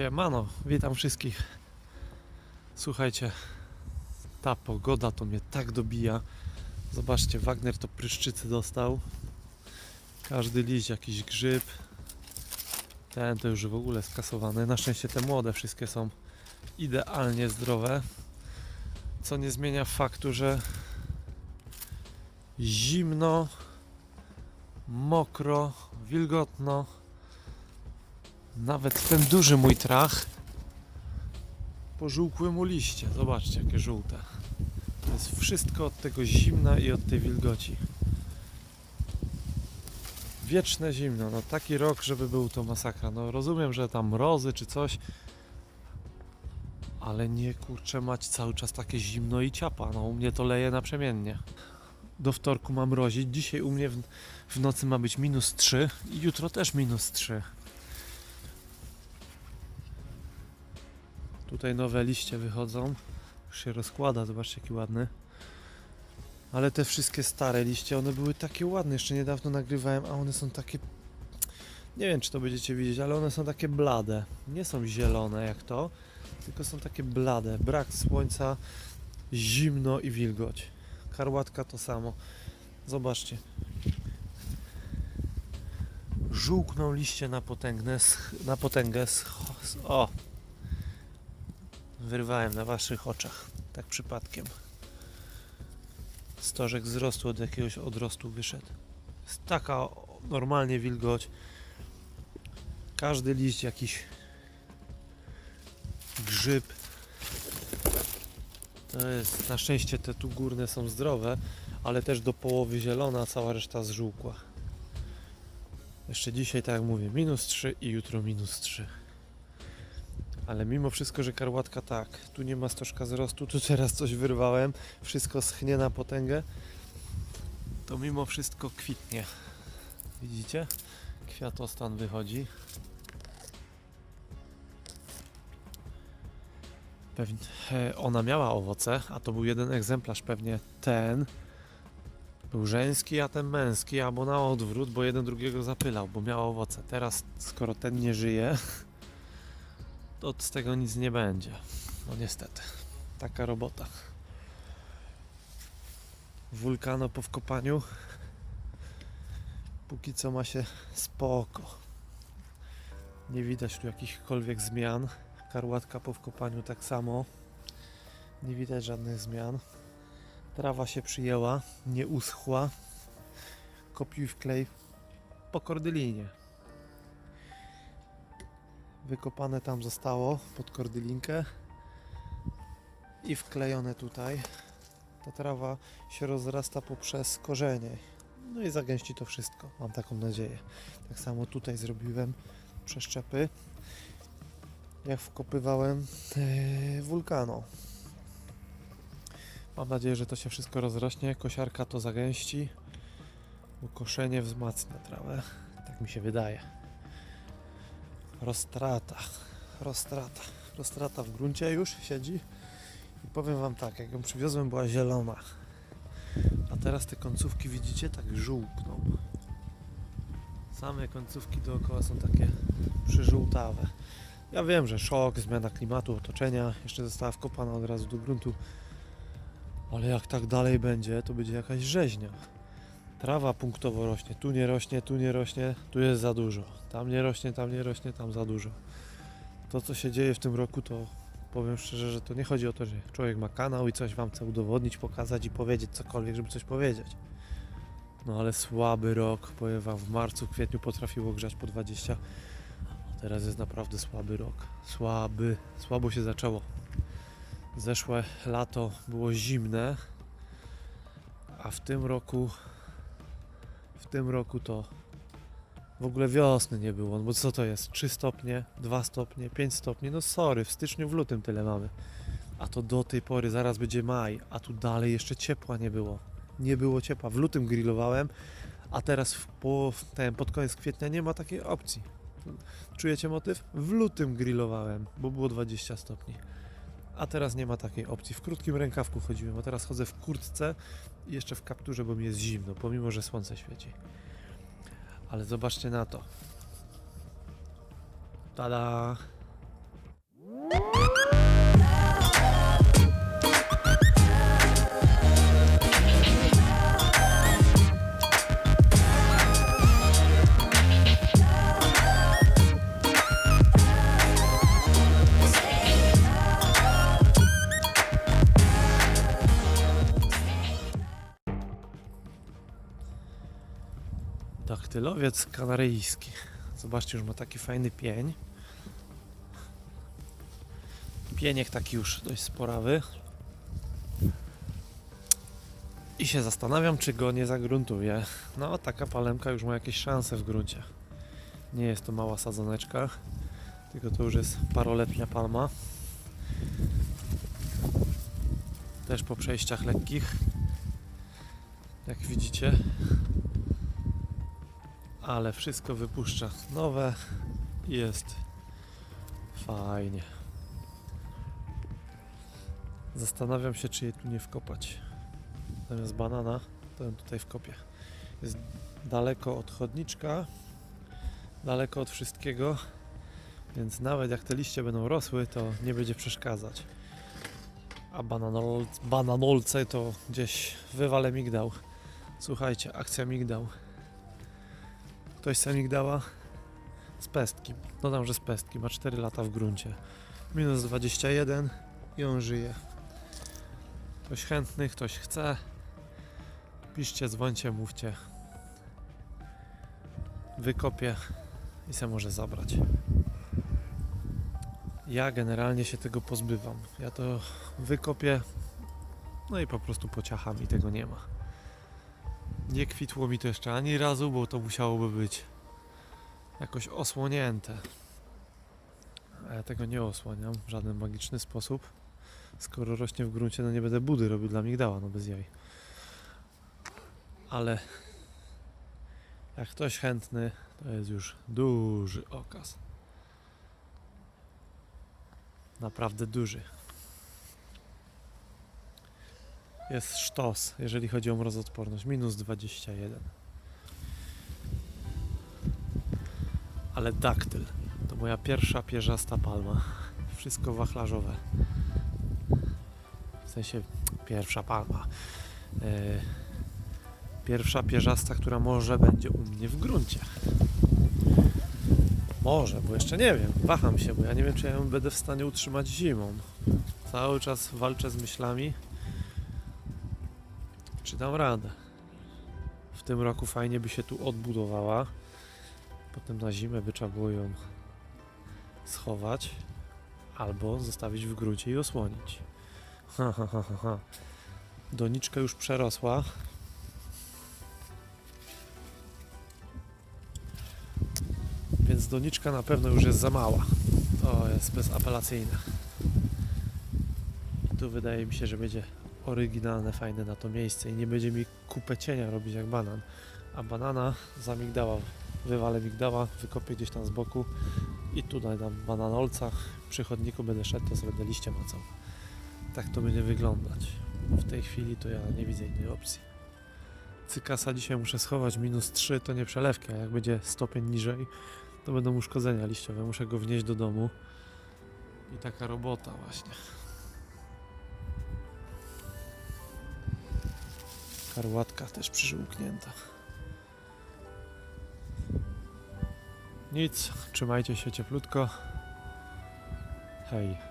Siemano, witam wszystkich. Słuchajcie, ta pogoda to mnie tak dobija. Zobaczcie, Wagner to pryszczycy dostał. Każdy liść jakiś grzyb. Ten to już w ogóle skasowany. Na szczęście te młode wszystkie są idealnie zdrowe. Co nie zmienia faktu, że zimno, mokro, wilgotno. Nawet ten duży mój trach pożółkły mu liście. Zobaczcie, jakie żółte. To jest wszystko od tego zimna i od tej wilgoci. Wieczne zimno. No taki rok, żeby był to masakra. No rozumiem, że tam mrozy czy coś, ale nie kurczę mać cały czas takie zimno i ciapa. No u mnie to leje naprzemiennie. Do wtorku mam mrozić. Dzisiaj u mnie w, w nocy ma być minus 3 i jutro też minus 3. Tutaj nowe liście wychodzą. Już się rozkłada, zobaczcie jaki ładny. Ale te wszystkie stare liście, one były takie ładne. Jeszcze niedawno nagrywałem, a one są takie. Nie wiem, czy to będziecie widzieć, ale one są takie blade. Nie są zielone jak to, tylko są takie blade. Brak słońca, zimno i wilgoć. Karłatka to samo. Zobaczcie. Żółkną liście na potęgę. Na potęgę. O! Wyrwałem na waszych oczach. Tak przypadkiem. Stożek wzrostu od jakiegoś odrostu wyszedł. Jest taka normalnie wilgoć. Każdy liść jakiś grzyb. To jest na szczęście te tu górne są zdrowe, ale też do połowy zielona, cała reszta zżółkła. Jeszcze dzisiaj, tak jak mówię, minus 3 i jutro minus 3. Ale mimo wszystko, że karłatka tak, tu nie ma stożka wzrostu, tu teraz coś wyrwałem, wszystko schnie na potęgę, to mimo wszystko kwitnie. Widzicie? Kwiatostan wychodzi. Pewnie e, ona miała owoce, a to był jeden egzemplarz, pewnie ten był żeński, a ten męski, albo na odwrót, bo jeden drugiego zapylał, bo miał owoce. Teraz, skoro ten nie żyje, to z tego nic nie będzie. No niestety, taka robota. Wulkano po wkopaniu. Póki co ma się spoko. Nie widać tu jakichkolwiek zmian. Karłatka po wkopaniu tak samo. Nie widać żadnych zmian. Trawa się przyjęła, nie uschła. Kopiuj w klej po kordylinie. Wykopane tam zostało pod kordylinkę i wklejone tutaj. Ta trawa się rozrasta poprzez korzenie. No i zagęści to wszystko, mam taką nadzieję. Tak samo tutaj zrobiłem przeszczepy, jak wkopywałem yy, wulkano. Mam nadzieję, że to się wszystko rozrośnie. Kosiarka to zagęści, bo koszenie wzmacnia trawę. Tak mi się wydaje. Roztrata, roztrata, roztrata w gruncie już siedzi. I powiem Wam tak, jak ją przywiozłem była zielona. A teraz te końcówki widzicie tak żółkną. Same końcówki dookoła są takie przyżółtawe. Ja wiem, że szok, zmiana klimatu, otoczenia, jeszcze została wkopana od razu do gruntu. Ale jak tak dalej będzie, to będzie jakaś rzeźnia. Trawa punktowo rośnie, tu nie rośnie, tu nie rośnie, tu jest za dużo. Tam nie rośnie, tam nie rośnie, tam za dużo. To co się dzieje w tym roku to powiem szczerze, że to nie chodzi o to, że człowiek ma kanał i coś wam chce udowodnić, pokazać i powiedzieć cokolwiek, żeby coś powiedzieć. No ale słaby rok, powiem wam, w marcu, kwietniu potrafiło grzać po 20, a teraz jest naprawdę słaby rok. Słaby, słabo się zaczęło. Zeszłe lato było zimne, a w tym roku w tym roku to w ogóle wiosny nie było, no bo co to jest? 3 stopnie, 2 stopnie, 5 stopni, no sorry, w styczniu, w lutym tyle mamy. A to do tej pory, zaraz będzie maj, a tu dalej jeszcze ciepła nie było. Nie było ciepła. W lutym grillowałem, a teraz w, po, ten, pod koniec kwietnia nie ma takiej opcji. Czujecie motyw? W lutym grillowałem, bo było 20 stopni. A teraz nie ma takiej opcji. W krótkim rękawku chodziłem, a teraz chodzę w kurtce i jeszcze w kapturze, bo mi jest zimno, pomimo że słońce świeci. Ale zobaczcie na to. Tada! Daktylowiec kanaryjski. Zobaczcie, już ma taki fajny pień. Pieniek taki już dość sporawy. I się zastanawiam, czy go nie zagruntuję. No, taka palemka już ma jakieś szanse w gruncie. Nie jest to mała sadzoneczka, tylko to już jest paroletnia palma. Też po przejściach lekkich. Jak widzicie, ale wszystko wypuszcza nowe jest fajnie. Zastanawiam się, czy je tu nie wkopać. Zamiast banana, to ją tutaj wkopię. Jest daleko od chodniczka, daleko od wszystkiego, więc nawet jak te liście będą rosły, to nie będzie przeszkadzać. A bananol, bananolce to gdzieś wywalę migdał. Słuchajcie, akcja migdał. Ktoś chce migdała? Z pestki. Dodam, że z pestki. Ma 4 lata w gruncie. Minus 21 i on żyje. Ktoś chętny, ktoś chce. Piszcie, dzwońcie, mówcie. Wykopię i se może zabrać. Ja generalnie się tego pozbywam. Ja to wykopię, no i po prostu pociacham i tego nie ma. Nie kwitło mi to jeszcze ani razu, bo to musiałoby być jakoś osłonięte. A ja tego nie osłaniam w żaden magiczny sposób. Skoro rośnie w gruncie, no nie będę budy robił dla migdała, no bez jaj. Ale jak ktoś chętny, to jest już duży okaz. Naprawdę duży. Jest sztos, jeżeli chodzi o mrozodporność. Minus 21. Ale daktyl. To moja pierwsza pierzasta palma. Wszystko wachlarzowe. W sensie pierwsza palma. E, pierwsza pierzasta, która może będzie u mnie w gruncie. Może, bo jeszcze nie wiem. Waham się, bo ja nie wiem, czy ja ją będę w stanie utrzymać zimą. Cały czas walczę z myślami, czy dam radę. W tym roku fajnie by się tu odbudowała. Potem na zimę by trzeba było ją schować albo zostawić w gruncie i osłonić. Ha, ha, ha, ha. Doniczka już przerosła. Więc doniczka na pewno już jest za mała. To jest bezapelacyjne. I tu wydaje mi się, że będzie oryginalne, fajne na to miejsce i nie będzie mi kupę cienia robić jak banan. A banana za migdała, wywalę migdała, wykopię gdzieś tam z boku i tutaj na bananolcach przy chodniku będę szedł, to sobie będę liście macał. Tak to będzie wyglądać. W tej chwili to ja nie widzę innej opcji. Cykasa dzisiaj muszę schować, minus 3 to nie przelewki, a jak będzie stopień niżej, to będą uszkodzenia liściowe. Muszę go wnieść do domu. I taka robota właśnie. Karłatka też przyżółknięta. Nic, trzymajcie się cieplutko. Hej.